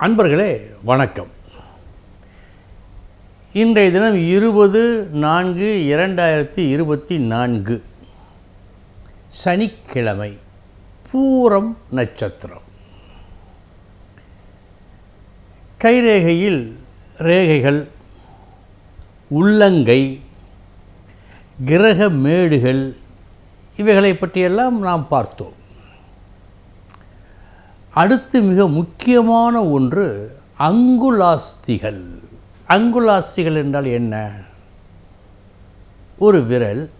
அன்பர்களே வணக்கம். இன்றைய தினம் இருபது நான்கு இரண்டாயிரத்தி இருபத்தி நான்கு. சனிக்கிழமை பூரம் நட்சத்திரம். கைரேகையில் ரேகைகள் உள்ளங்கை கிரக மேடுகள் இவைகளை பற்றியெல்லாம் நாம் பார்த்தோம். அடுத்து மிக முக்கியமான ஒன்று அங்குலாஸ்திகள். அங்குலாஸ்திகள் என்றால் என்ன? ஒரு விரல்.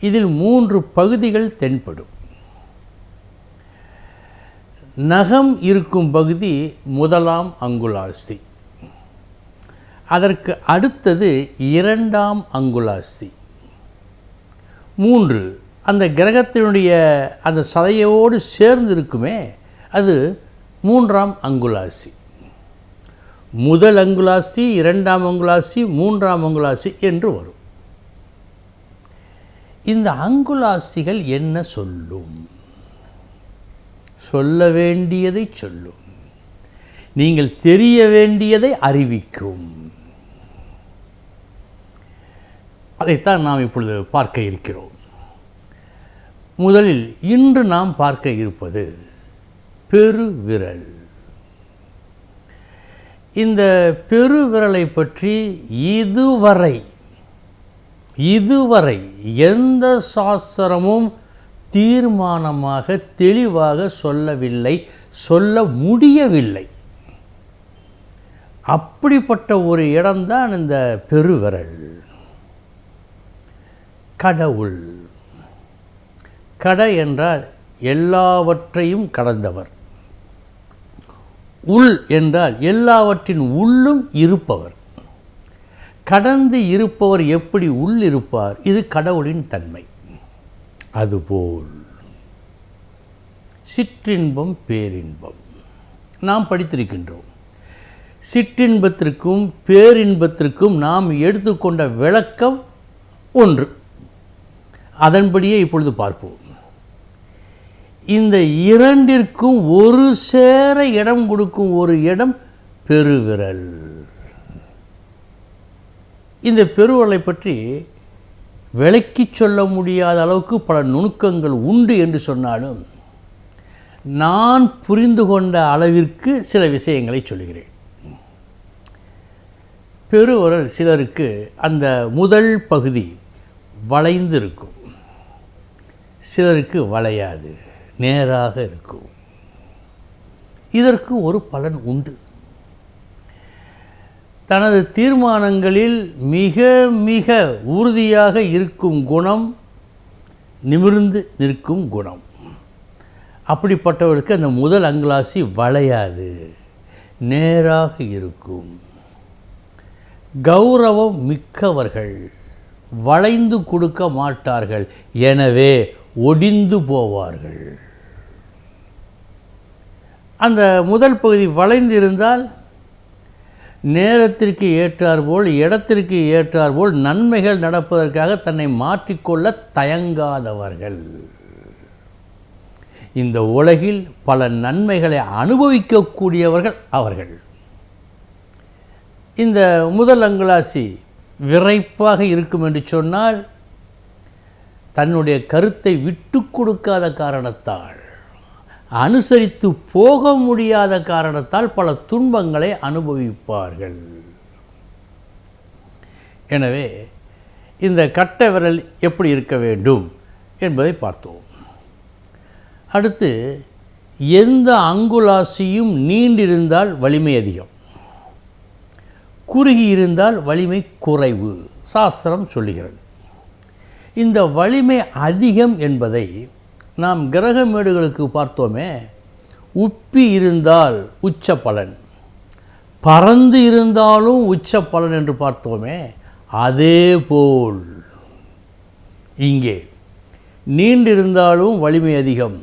இதில் மூன்று பகுதிகள் தென்படும். நகம் இருக்கும் பகுதி முதலாம் அங்குலாஸ்தி. அதற்கு அடுத்தது இரண்டாம் அங்குலாஸ்தி. மூன்று அந்த கிரகத்தினுடைய அந்த சதையோடு சேர்ந்து இருக்குமே அது மூன்றாம் அங்குலாசி. முதல் அங்குலாசி இரண்டாம் அங்குலாசி மூன்றாம் அங்குலாசி என்று வரும். இந்த அங்குலாசிகள் என்ன சொல்லும்? சொல்ல வேண்டியதை சொல்லும். நீங்கள் தெரிய வேண்டியதை அறிவிக்கும். அதைத்தான் நாம் இப்பொழுது பார்க்க இருக்கிறோம். முதலில் இன்று நாம் பார்க்க இருப்பது பெருவிரல். இந்த பெருவிரலை பற்றி இதுவரை இதுவரை எந்த சாஸ்திரமும் தீர்மானமாக தெளிவாக சொல்லவில்லை சொல்ல முடியவில்லை. அப்படிப்பட்ட ஒரு இடம்தான் இந்த பெருவிரல். கடவுள். கடை என்றால் எல்லாவற்றையும் கடந்தவர். உள் என்றால் எல்லாவற்றின் உள்ளும் இருப்பவர். கடந்து இருப்பவர் எப்படி உள் இருப்பார்? இது கடவுளின் தன்மை. அதுபோல் சிற்றின்பம் பேரின்பம். நாம் படித்திருக்கின்றோம். சிற்றின்பத்திற்கும் பேரின்பத்திற்கும் நாம் எடுத்துக்கொண்ட விளக்கம் ஒன்று. அதன்படியே இப்பொழுது பார்ப்போம். இந்த இரண்டிற்கும் ஒரு சேர இடம் கொடுக்கும் ஒரு இடம் பெருவிரல். இந்த பெருவிரலை பற்றி விளக்கி சொல்ல முடியாத அளவுக்கு பல நுணுக்கங்கள் உண்டு என்று சொன்னாலும் நான் புரிந்து கொண்ட அளவிற்கு சில விஷயங்களை சொல்கிறேன். பெருவரல் சிலருக்கு அந்த முதல் பகுதி வளைந்து இருக்கும் சிலருக்கு வளையாது. நேராக இருக்கும். இதற்கு ஒரு பலன் உண்டு. தனது தீர்மானங்களில் மிக மிக உறுதியாக இருக்கும் குணம் நிமிர்ந்து நிற்கும் குணம். அப்படிப்பட்டவர்களுக்கு அந்த முதல் அங்கலாசி வளையாது. நேராக இருக்கும். கௌரவம் மிக்கவர்கள் வளைந்து கொடுக்க மாட்டார்கள். எனவே ஒடிந்து போவார்கள். அந்த முதல் பகுதி வளைந்து இருந்தால் நேரத்திற்கு ஏற்றாற்போல் இடத்திற்கு ஏற்றாற்போல் நன்மைகள் நடப்பதற்காக தன்னை மாற்றிக்கொள்ள தயங்காதவர்கள். இந்த உலகில் பல நன்மைகளை அனுபவிக்கக்கூடியவர்கள் அவர்கள். இந்த முதல் அங்குலாசி விரைப்பாக இருக்கும் என்று சொன்னால் தன்னுடைய கருத்தை விட்டு கொடுக்காத காரணத்தால் அனுசரித்து போக முடியாத காரணத்தால் பல துன்பங்களை அனுபவிப்பார்கள். எனவே இந்த கட்ட விரல் எப்படி இருக்க வேண்டும் என்பதை பார்த்தோம். அடுத்து எந்த அங்குலாசியும் நீண்டிருந்தால் வலிமை அதிகம். குறுகி இருந்தால் வலிமை குறைவு சாஸ்திரம் சொல்லுகிறது. இந்த வலிமை அதிகம் என்பதை நாம் கிரகமேடுகளுக்கு பார்த்தோமே உப்பி இருந்தால் உச்ச பலன். பறந்து இருந்தாலும் உச்ச பலன் என்று பார்த்தோமே அதே போல். இங்கே நீண்டிருந்தாலும் வலிமை அதிகம்.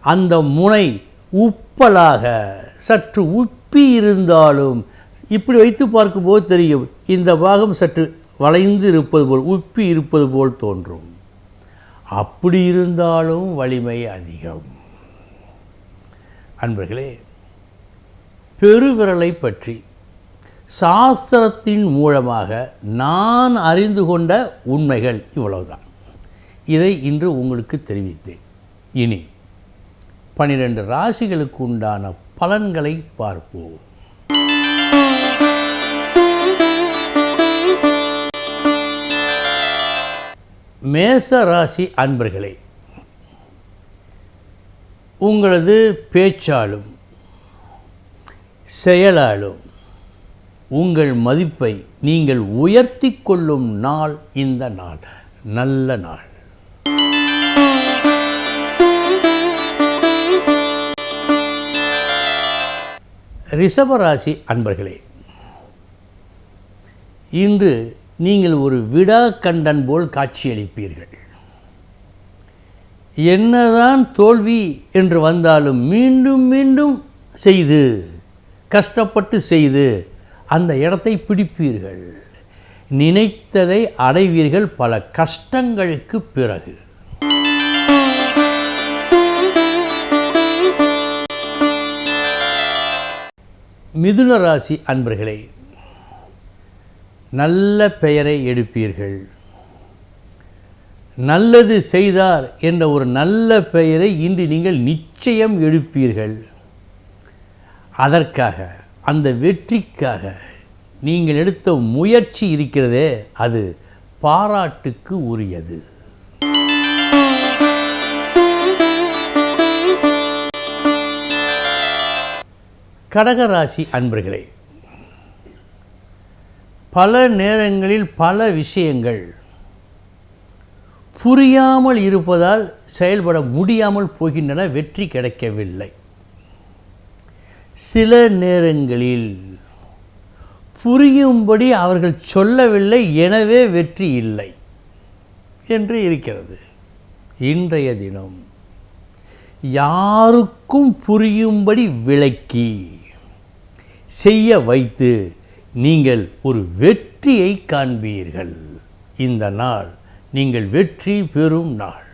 அந்த முனை உப்பலாக சற்று உப்பி இருந்தாலும் இப்படி வைத்து பார்க்கும்போது தெரியும் இந்த பாகம் சற்று வளைந்து இருப்பது போல் உப்பி இருப்பது போல் தோன்றும். அப்படி இருந்தாலும் வலிமை அதிகம். அன்பர்களே பெருவிரலை பற்றி சாஸ்திரத்தின் மூலமாக நான் அறிந்து கொண்ட உண்மைகள் இவ்வளவுதான். இதை இன்று உங்களுக்கு தெரிவித்தேன். இனி பனிரெண்டு ராசிகளுக்கு உண்டான பலன்களை பார்ப்போம். மேச ராசி அன்பர்களே உங்களது பேச்சாலும் செயலாலும் உங்கள் மதிப்பை நீங்கள் உயர்த்தி கொள்ளும் நாள் இந்த நாள். நல்ல நாள். ரிஷபராசி அன்பர்களே இன்று நீங்கள் ஒரு விடா கண்டன் போல் காட்சியளிப்பீர்கள். என்னதான் தோல்வி என்று வந்தாலும் மீண்டும் மீண்டும் செய்து கஷ்டப்பட்டு செய்து அந்த இடத்தை பிடிப்பீர்கள். நினைத்ததை அடைவீர்கள் பல கஷ்டங்களுக்கு பிறகு. மிதுன ராசி அன்பர்களே நல்ல பெயரை எடுப்பீர்கள். நல்லது செய்தார் என்ற ஒரு நல்ல பெயரை இன்று நீங்கள் நிச்சயம் எடுப்பீர்கள். அதற்காக அந்த வெற்றிக்காக நீங்கள் எடுத்த முயற்சி இருக்கிறதே அது பாராட்டுக்கு உரியது. கடகராசி அன்பர்களே பல நேரங்களில் பல விஷயங்கள் புரியாமல் இருப்பதால் செயல்பட முடியாமல் போகின்றன வெற்றி கிடைக்கவில்லை. சில நேரங்களில் புரியும்படி அவர்கள் சொல்லவில்லை எனவே வெற்றி இல்லை என்று இருக்கிறது. இன்றைய தினம் யாருக்கும் புரியும்படி விளக்கி செய்ய வைத்து நீங்கள் ஒரு வெற்றியை காண்பீர்கள். இந்த நாள் நீங்கள் வெற்றி பெறும் நாள்.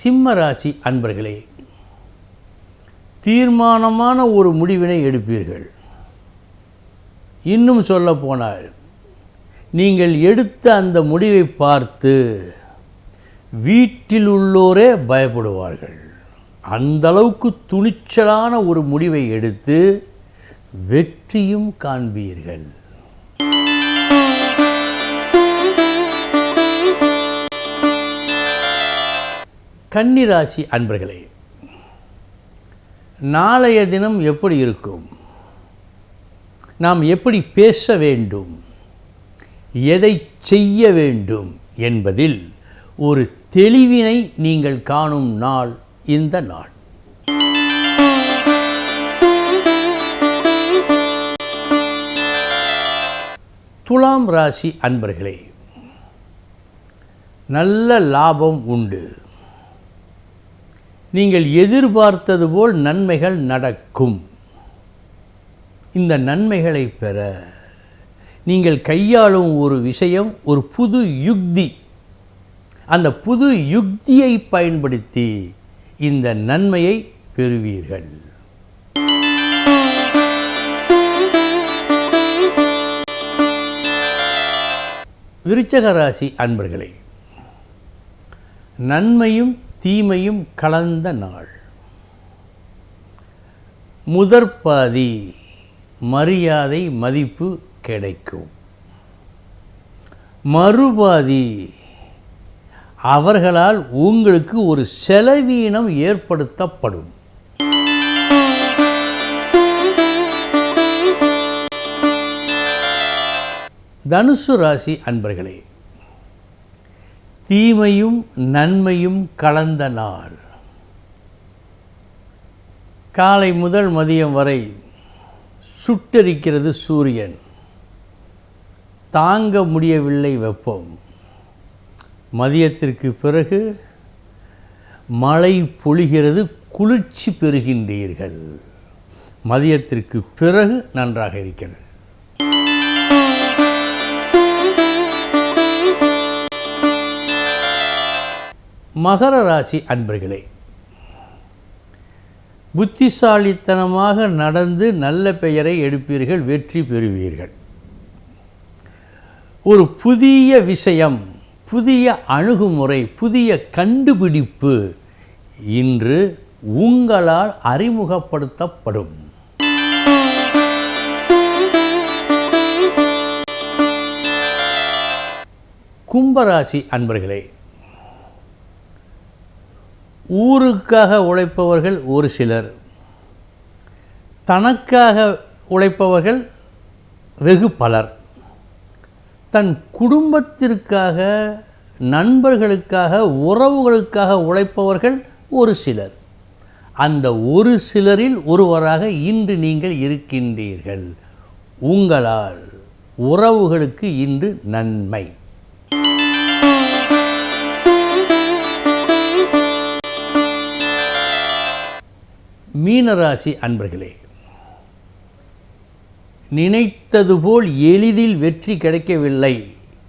சிம்ம ராசி அன்பர்களே தீர்மானமான ஒரு முடிவினை எடுப்பீர்கள். இன்னும் சொல்ல போனால் நீங்கள் எடுத்த அந்த முடிவை பார்த்து வீட்டில் உள்ளோரே பயப்படுவார்கள். அந்த அளவுக்கு துணிச்சலான ஒரு முடிவை எடுத்து வெற்றியும் காண்பீர்கள். கன்னிராசி அன்பர்களே நாளைய தினம் எப்படி இருக்கும்? நாம் எப்படி பேச வேண்டும்? எதை செய்ய வேண்டும் என்பதில் ஒரு தெளிவினை நீங்கள் காணும் நாள் இந்த நாள். துலாம் ராசி அன்பர்களே நல்ல லாபம் உண்டு. நீங்கள் எதிர்பார்த்தது போல் நன்மைகள் நடக்கும். இந்த நன்மைகளை பெற நீங்கள் கையாளும் ஒரு விஷயம் ஒரு புது யுக்தி. அந்த புது யுக்தியை பயன்படுத்தி இந்த நன்மையை பெறுவீர்கள். விருச்சக ராசி அன்பர்களே நன்மையும் தீமையும் கலந்த நாள். முதற்பாதி மரியாதை மதிப்பு கிடைக்கும். மறுபாதி அவர்களால் உங்களுக்கு ஒரு செலவீனம் ஏற்படுத்தப்படும். தனுசு ராசி அன்பர்களே தீமையும் நன்மையும் கலந்த நாள். காலை முதல் மதியம் வரை சுட்டரிக்கிறது சூரியன். தாங்க முடியவில்லை வெப்பம். மதியத்திற்கு பிறகு மழை பொழிகிறது குளிர்ச்சி பெறுகின்றீர்கள். மதியத்திற்கு பிறகு நன்றாக இருக்கிறது. மகர ராசி அன்பர்களே புத்திசாலித்தனமாக நடந்து நல்ல பெயரை எடுப்பீர்கள் வெற்றி பெறுவீர்கள். ஒரு புதிய விஷயம் புதிய அணுகுமுறை புதிய கண்டுபிடிப்பு இன்று உங்களால் அறிமுகப்படுத்தப்படும். கும்பராசி அன்பர்களே ஊருக்காக உழைப்பவர்கள் ஒரு சிலர் தனக்காக உழைப்பவர்கள் வெகு பலர். தன் குடும்பத்திற்காக நண்பர்களுக்காக உறவுகளுக்காக உழைப்பவர்கள் ஒரு சிலர். அந்த ஒரு சிலரில் ஒருவராக இன்று நீங்கள் இருக்கின்றீர்கள். உங்களால் உறவுகளுக்கு இன்று நன்மை. மீனராசி அன்பர்களே நினைத்தது போல் எளிதில் வெற்றி கிடைக்கவில்லை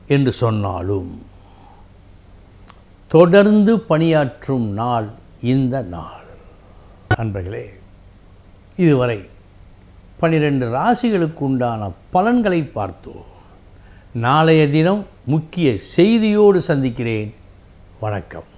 என்று சொன்னாலும் தொடர்ந்து பணியாற்றும் நாள் இந்த நாள். நண்பர்களே இதுவரை பனிரெண்டு ராசிகளுக்கு உண்டான பலன்களை பார்த்தோம். நாளைய தினம் முக்கிய செய்தியோடு சந்திக்கிறேன். வணக்கம்.